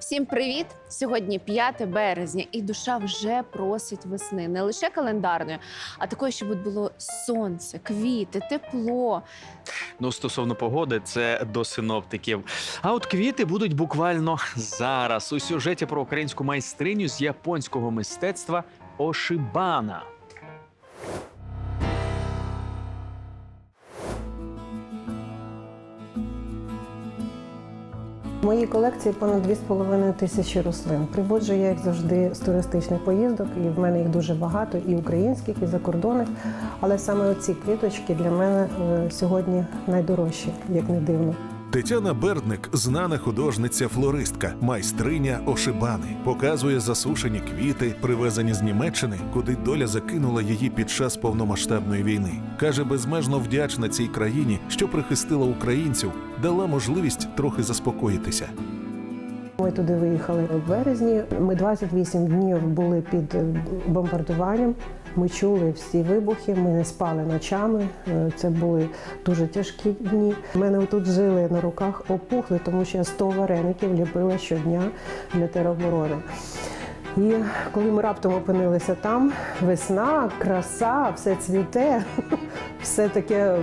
Всім привіт! Сьогодні 5 березня, і душа вже просить весни не лише календарної, а такої, щоб було сонце, квіти, тепло. Ну, стосовно погоди, це до синоптиків. А от квіти будуть буквально зараз у сюжеті про українську майстриню з японського мистецтва Ошибана. В моїй колекції понад 2,5 тисячі рослин. Приводжу я їх завжди з туристичних поїздок, і в мене їх дуже багато, і українських, і закордонних. Але саме оці квіточки для мене е, сьогодні найдорожчі, як не дивно. Тетяна Бердник, знана художниця-флористка, майстриня ошибани, показує засушені квіти, привезені з Німеччини, куди доля закинула її під час повномасштабної війни. каже, безмежно вдячна цій країні, що прихистила українців, дала можливість трохи заспокоїтися. Ми туди виїхали в березні. Ми 28 днів були під бомбардуванням. Ми чули всі вибухи, ми не спали ночами. Е, Це були дуже тяжкі дні. У мене тут жили на руках опухли, тому що я 100 вареників ліпила щодня для тероборони. І коли ми раптом опинилися там, весна, краса, все цвіте, все таке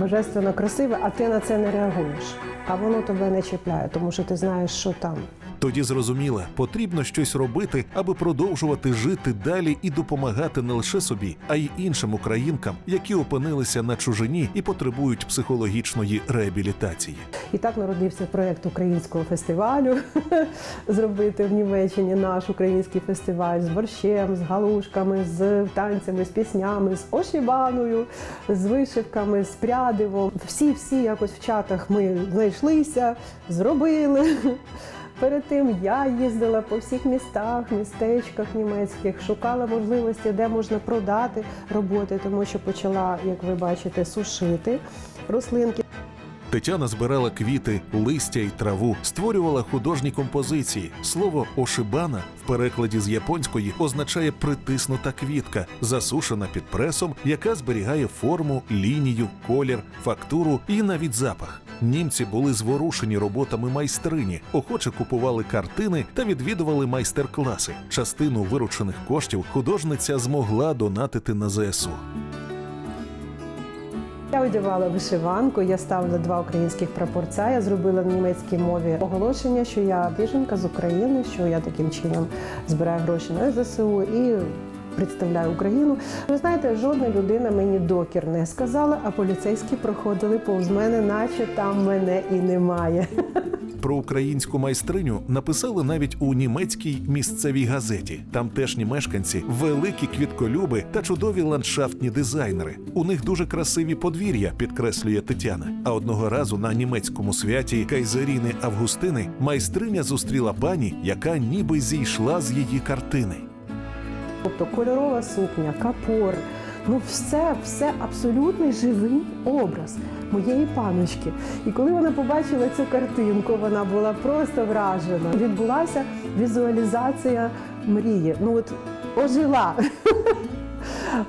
божественно красиве, а ти на це не реагуєш. А воно тебе не чіпляє, тому що ти знаєш, що там. Тоді зрозуміла, потрібно щось робити, аби продовжувати жити далі і допомагати не лише собі, а й іншим українкам, які опинилися на чужині і потребують психологічної реабілітації. І так народився проєкт українського фестивалю зробити в Німеччині наш український фестиваль з борщем, з галушками, з танцями, з піснями, з ошибаною, з вишивками, з прядивом. Всі, всі якось в чатах ми знайшлися, зробили. Перед тим я їздила по всіх містах, містечках німецьких, шукала можливості, де можна продати роботи, тому що почала, як ви бачите, сушити рослинки. Тетяна збирала квіти, листя й траву, створювала художні композиції. Слово ошибана в перекладі з японської означає притиснута квітка, засушена під пресом, яка зберігає форму, лінію, колір, фактуру і навіть запах. Німці були зворушені роботами майстрині, охоче купували картини та відвідували майстер-класи. Частину виручених коштів художниця змогла донатити на ЗСУ. Я одягала вишиванку, я ставила два українських прапорця. Я зробила в німецькій мові оголошення, що я біженка з України, що я таким чином збираю гроші на ЗСУ і представляю Україну. Ви знаєте, жодна людина мені докір не сказала, а поліцейські проходили повз мене, наче там мене і немає. Про українську майстриню написали навіть у німецькій місцевій газеті. Тамтешні мешканці великі квітколюби та чудові ландшафтні дизайнери. У них дуже красиві подвір'я, підкреслює Тетяна. А одного разу на німецькому святі Кайзеріни Августини майстриня зустріла пані, яка ніби зійшла з її картини. Тобто кольорова сукня, капор. Ну, все, все абсолютно живий образ моєї паночки. І коли вона побачила цю картинку, вона була просто вражена. Відбулася візуалізація мрії. Ну от ожила.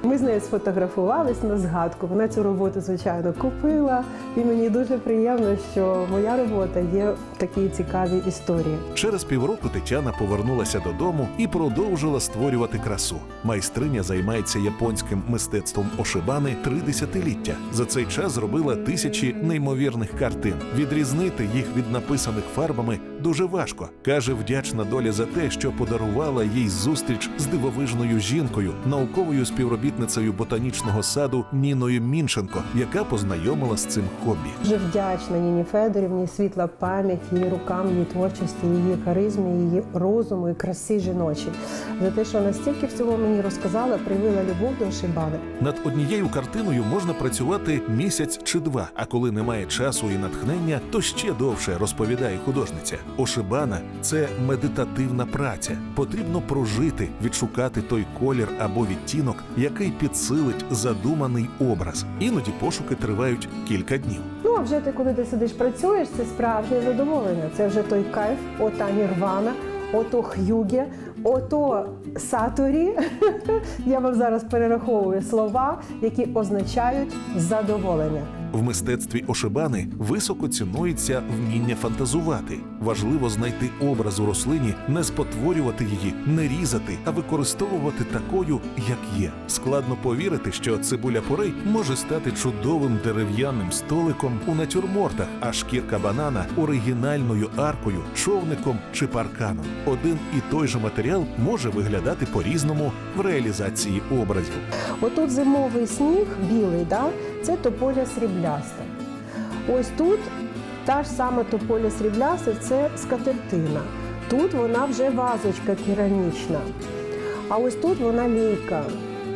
Ми з нею сфотографувались на згадку. Вона цю роботу, звичайно, купила. І мені дуже приємно, що моя робота є в такій цікавій історії. Через півроку Тетяна повернулася додому і продовжила створювати красу. Майстриня займається японським мистецтвом ошибани три десятиліття. За цей час зробила тисячі неймовірних картин. Відрізнити їх від написаних фарбами дуже важко. каже, вдячна доля за те, що подарувала їй зустріч з дивовижною жінкою, науковою співробітницею ботанічного саду Ніною Мінченко, яка познайомила з цим хобі. Дуже вдячна Ніні Федорівні, світла пам'ять, її рукам, її творчості, її харизмі, її розуму і красі жіночі. За те, що настільки всього мені розказала, привила любов до Шибани. Над однією картиною можна працювати місяць чи два. А коли немає часу і натхнення, то ще довше розповідає художниця. Ошибана це медитативна праця. Потрібно прожити, відшукати той колір або відтінок, який підсилить задуманий образ. Іноді пошуки тривають кілька днів. Ну а вже ти, коли ти сидиш, працюєш, це справжнє задоволення. Це вже той кайф, ота нірвана, ото х'юге, ото саторі. Я вам зараз перераховую слова, які означають задоволення. В мистецтві ошибани високо цінується вміння фантазувати. Важливо знайти образ у рослині, не спотворювати її, не різати, а використовувати такою, як є. Складно повірити, що цибуля порей може стати чудовим дерев'яним столиком у натюрмортах, а шкірка банана оригінальною аркою, човником чи парканом. Один і той же матеріал може виглядати по-різному в реалізації образів. Отут зимовий сніг білий, да? це тополя срібляста. Ось тут та ж сама тополя срібляста це скатертина. Тут вона вже вазочка керамічна. А ось тут вона лійка,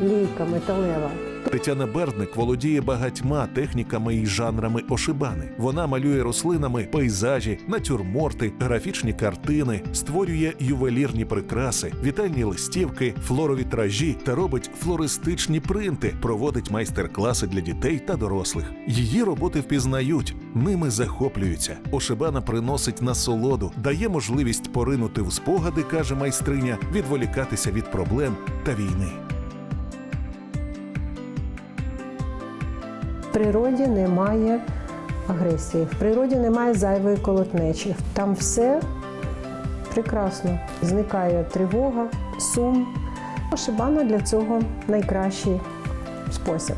лійка металева. Тетяна Бердник володіє багатьма техніками і жанрами ошибани. Вона малює рослинами пейзажі, натюрморти, графічні картини, створює ювелірні прикраси, вітальні листівки, флоровітражі та робить флористичні принти, проводить майстер-класи для дітей та дорослих. Її роботи впізнають, ними захоплюються. Ошибана приносить насолоду, дає можливість поринути в спогади, каже майстриня, відволікатися від проблем та війни. В природі немає агресії, в природі немає зайвої колотнечі. Там все прекрасно. Зникає тривога, сум. Шибана для цього найкращий спосіб.